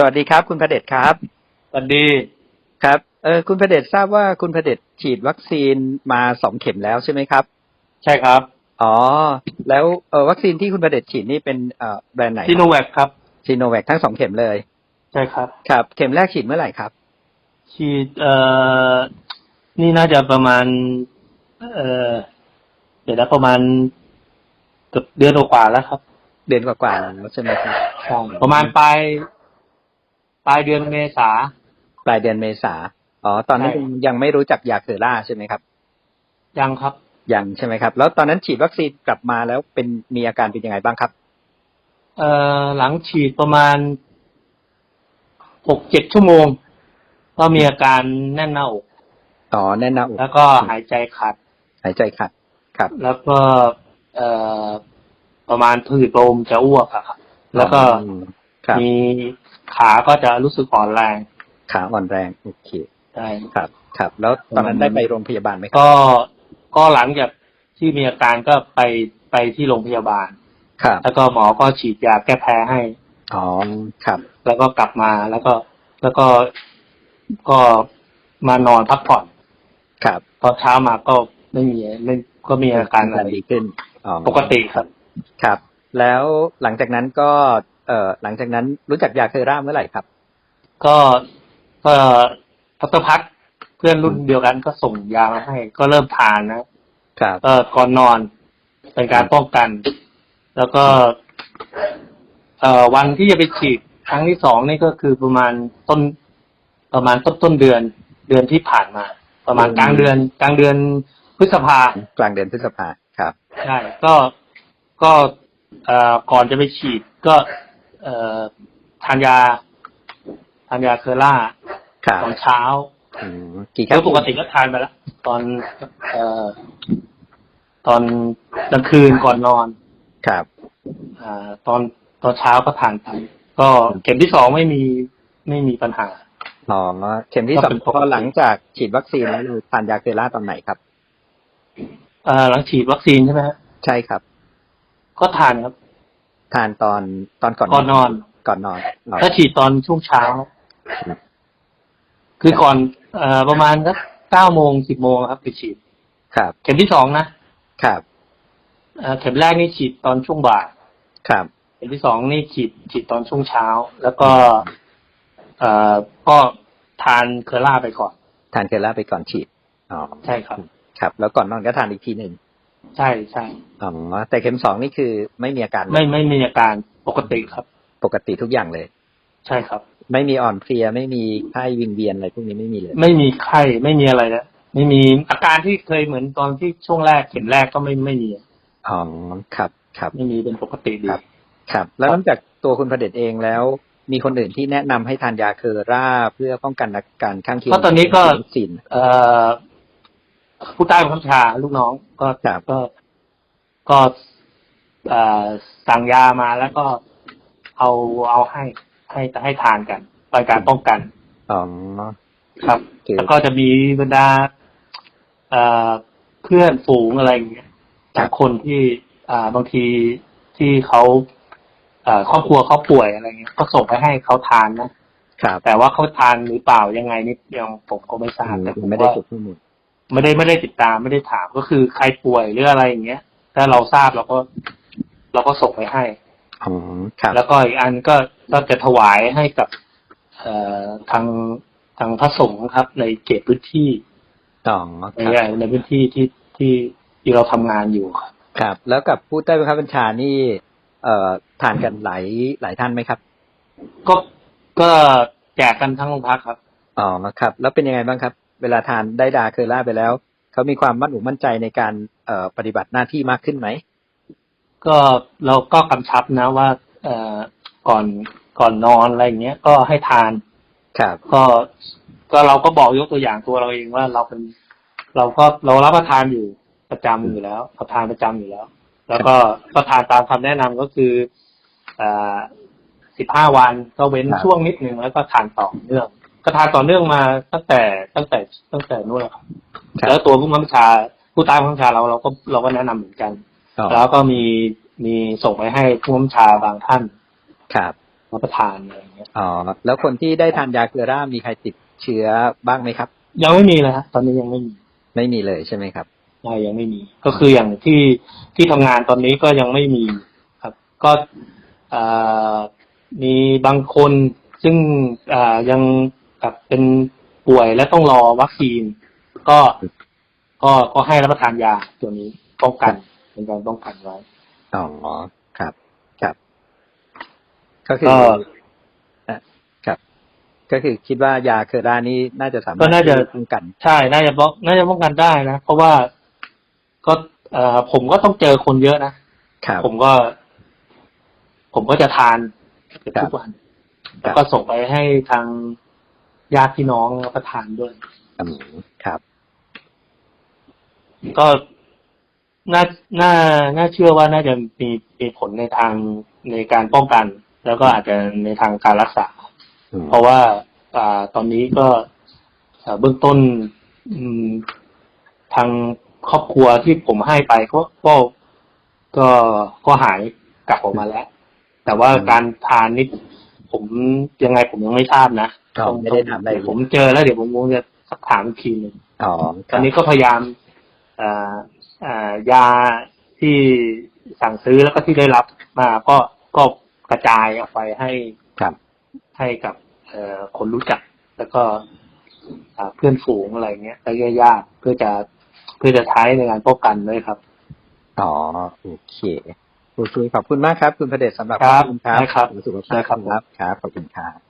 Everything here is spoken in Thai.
สวัสดีครับ คุณพระเดชครับสวัสดีครับเออคุณพระเดชทราบว่าคุณพระเดชฉีดวัคซีนมาสองเข็มแล้วใช่ไหมครับ ใช่ครับอ๋อแล้วเออวัคซีนที่คุณพระเดชฉีดนี่เป็นเอ่อแบรนด์ไหนซีโนแวคครับซีโนแวคทั้งสองเข็มเลย ใช่ครับ ครับ เข็มแรกฉีดเมื่อไหร่ครับ ฉีดเอ่อนี่น่าจะประมาณ เอ่อเดี๋ยวนะประมาณเกือบเดือนกว่าๆแล้วครับ เดือนกว่าๆแล้วใช่ไหมครับใช่ประมาณปลาย ปลายเดือนเมษาปลายเดือนเมษาอ๋อตอนนั้นใช่ยังไม่รู้จักยาเคอร่าใช่ไหมครับ ยังครับยังใช่ไหมครับ แล้วตอนนั้นฉีดวัคซีนกลับมาแล้วเป็นมีอาการเป็นยังไงบ้างครับ เอ่อหลังฉีดประมาณหกเจ็ดชั่วโมง ก็มีอาการแน่นหน้าอกอ๋อแน่นหน้าอกแล้วก็หายใจขัด หายใจขัดครับ แล้วก็เอ่อประมาณผืดลมจะอ้วกอะครับแล้วก็อืมครับมี ขาก็จะรู้สึกอ่อนแรง ขาอ่อนแรงโอเคใช่ครับ ครับ แล้วตอนนั้นได้ไปโรงพยาบาลไหมครับก็ก็หลังจากที่มีอาการก็ไปไปที่โรงพยาบาล ครับ แล้วก็หมอก็ฉีดยาแก้แพ้ให้อ๋อครับ แล้วก็กลับมาแล้วก็แล้วก็ก็มานอนพักผ่อน ครับตอนเช้ามาก็ไม่มีไม่ก็มีอาการอะไรดีขึ้นอ๋อปกติครับ ครับ แล้วหลังจากนั้นก็ เอ่อหลังจากนั้นรู้จักยาเคอร่าเมื่อไหร่ครับ ก็ก็พัตพัฒน์เพื่อนรุ่นเดียวกันก็ส่งยามาให้ ก็เริ่มทานนะครับเออก่อนนอนเป็นการป้องกัน แล้วก็ เอ่อวันที่จะไปฉีดครั้งที่สองนี่ก็คือประมาณต้น ประมาณต้นต้นเดือนเดือนที่ผ่านมา ประมาณอืมกลางเดือน กลางเดือนพฤษภากลางเดือนพฤษภาครับใช่ก็ก็เอ่อก่อนจะไปฉีดก็เอ่อ ทานยาทานยาเคอร่าครับตอนเช้าอืมกี่คแล้รั้วงปกติก็ทานไปแล้วตอนเอ่อตอนกลางคืนก่อนนอน ครับ อ่า ตอนตอนเช้าก็ทานไปก็เข็มที่สองไม่มีไม่มีปัญหา อ๋อเข็มที่สก็องเป็นปกติ พอหลังจากฉีดวัคซีนแล้วเราทานยาเคอร่าตอนไหนครับอ่าหลังฉีดวัคซีนใช่ไหมฮะใช่ครับ ก็ทานครับ ทานตอนตอนก่อนก่อนนอน ก่อนนอนอ๋อถ้าฉีดตอนช่วงเช้า คือก่อนเอ่อประมาณสักเก้าโมงสิบโมงครับไปฉีด ครับ เข็มที่สองนะครับเอ่อเข็มแรกนี่ฉีดตอนช่วงบ่ายครับ เข็มที่สองนี่ฉีดฉีดตอนช่วงเช้า แล้วก็ เอ่อก็ทานเคอร่าไปก่อน ทานเคอร่าไปก่อนฉีดอ๋อใช่ครับ ครับ แล้วก่อนนอนก็ทานอีกทีหนึ่ง ใช่ใช่อ๋อแต่เข็มสองนี่คือไม่มีอาการเลยไม่ไม่มีอาการปกติครับ ปกติทุกอย่างเลย ใช่ครับ ไม่มีอ่อนเพลียไม่มีไข้วิงเวียนอะไรพวกนี้ไม่มีเลย ไม่มีไข้ไม่มีอะไรนะไม่มีอาการที่เคยเหมือนตอนที่ช่วงแรกเข็มแรกก็ไม่ไม่มีอ๋อครับครับไม่มีเป็นปกติดีครับ ครับ แล้วนอกจากตัวคุณพระเดชเองแล้วมีคนอื่นที่แนะนำให้ทานยาเคอร่าเพื่อป้องกันอาการข้างเคียงก็ตอนนี้ก็วัคซีนเอ่อ ผู้ใต้บังคับบัญชาลูกน้องก็ครับก็ก็เอ่อสั่งยามาแล้วก็เอาเอาให้ให้ให้ทานกันเป็นการป้องกันอ๋อครับคือแล้วก็จะมีบรรดาเอ่อเพื่อนฝูงอะไรอย่างเงี้ยจากคนที่อ่าบางทีที่เขาเอ่อครอบครัวเขาป่วยอะไรเงี้ย ก็ส่งไปให้เขาทานนะครับแต่ว่าเขาทานหรือเปล่ายังไงนี่ยังผมก็ไม่ทราบแต่ผไม่ได้ว่าเก็บข้อมูล ไม่ได้ไม่ได้ติดตามไม่ได้ถามก็คือใครป่วยหรืออะไรอย่างเงี้ย ถ้าเราทราบเราก็ เราก็ส่งไปให้อ๋อครับ แล้วก็อีกอันก็ก็จะถวายให้กับเอ่อทางทางพระสงฆ์ครับ ในเขตพื้นที่อ๋อในครับในพื้นที่ที่ที่ที่เราทำงานอยู่ครับครับ แล้วกับผู้ใต้บังคับบัญชานี่ เอ่อทานกันหลายหลายท่านไหมครับ ก็ก็แจกกันทั้งโรงพักครับอ๋อครับ แล้วเป็นยังไงบ้างครับ เวลาทานได้ดาเคอร่าไปแล้วเขามีความมั่นอกมั่นใจในการเอ่อปฏิบัติหน้าที่มากขึ้นไหมก็เราก็กำชับนะว่าเอ่อก่อนก่อนนอนอะไรอย่างเงี้ยก็ให้ทานครับก็ก็เราก็บอกยกตัวอย่างตัวเราเองว่าเราเป็น เราก็เรารับประทานอยู่ประจำอยู่แล้วเราทานประจำอยู่แล้ว แล้วก็ก็ทานตามคำแนะนำก็คืออ่าสิบห้าวันก็เว้นครับช่วงนิดหนึ่งแล้วก็ทานต่อเนื่อง ก็ทานต่อเนื่องมาตั้งแต่ตั้งแต่ตั้งแต่นู้นแหละครับครับ แล้วตัวผู้บังคับบัญชาผู้ใต้บังคับบัญชาเราเราก็เราก็แนะนำเหมือนกัน อ๋อแล้วก็มีมีส่งไปให้ผู้บังคับบัญชาบางท่านครับรับประทานอะไรอย่างเงี้ยอ๋อแล้วคนที่ได้ทานยาเกลือร่ามีใครติดเชื้อบ้างไหมครับ ยังไม่มีเลยฮะตอนนี้ยังไม่มีไม่มีเลยใช่ไหมครับ ใช่ยังไม่มี ก็คืออย่างที่ที่ทำงานตอนนี้ก็ยังไม่มีครับ ก็อ่ามีบางคนซึ่งอ่ายัง แบบเป็นป่วยและต้องรอวัคซีน ก็ก็ก็ให้รับประทานยาตัวนี้ป้องกันเป็นการป้องกันไว้อ๋อครับ ครับ ก็คือก็อะครับ ก็คือคิดว่ายาเคอร่านี่น่าจะสามารถก็น่าจะป้องกัน ใช่ น่าจะป้องน่าจะป้องกันได้นะเพราะว่าก็เอ่อผมก็ต้องเจอคนเยอะนะครับผมก็ ผมก็จะทานเกือบครับทุกวันแล้วก็ส่งไปให้ทาง ญาติพี่น้องรับประทานด้วย อืมครับ ก็น่าน่าน่าเชื่อว่าน่าจะมีมีผลในทางในการป้องกัน แล้วก็อาจจะในทางการรักษา อืม เพราะว่าอ่าตอนนี้ก็อ่าเบื้องต้นอืมทางครอบครัวที่ผมให้ไปก็ก็ก็ก็หายกลับออกมาแล้ว แต่ว่าการทานนี่ผมยังไงผมยังไม่ทราบนะ อ๋อไม่ได้ถามอะไรเดี๋ยวผมเจอแล้วเดี๋ยวผมคงจะสักถามอีกทีหนึ่งอ๋อตอนนี้ก็พยายามอ่าอ่ายาที่สั่งซื้อแล้วก็ที่ได้รับมาก็ก็กระจายออกไปให้ครับ ให้กับเอ่อคนรู้จัก แล้วก็อ่าเพื่อนฝูงอะไรเงี้ยแล้วก็ญาติเพื่อจะเพื่อจะใช้ในการป้องกันด้วยครับอ๋อโอเคโอเคขอบคุณมากครับ คุณพระเดชสำหรับครับข้อมูลครับได้ครับ สุขภาพได้ครับครับครับขอบคุณครับ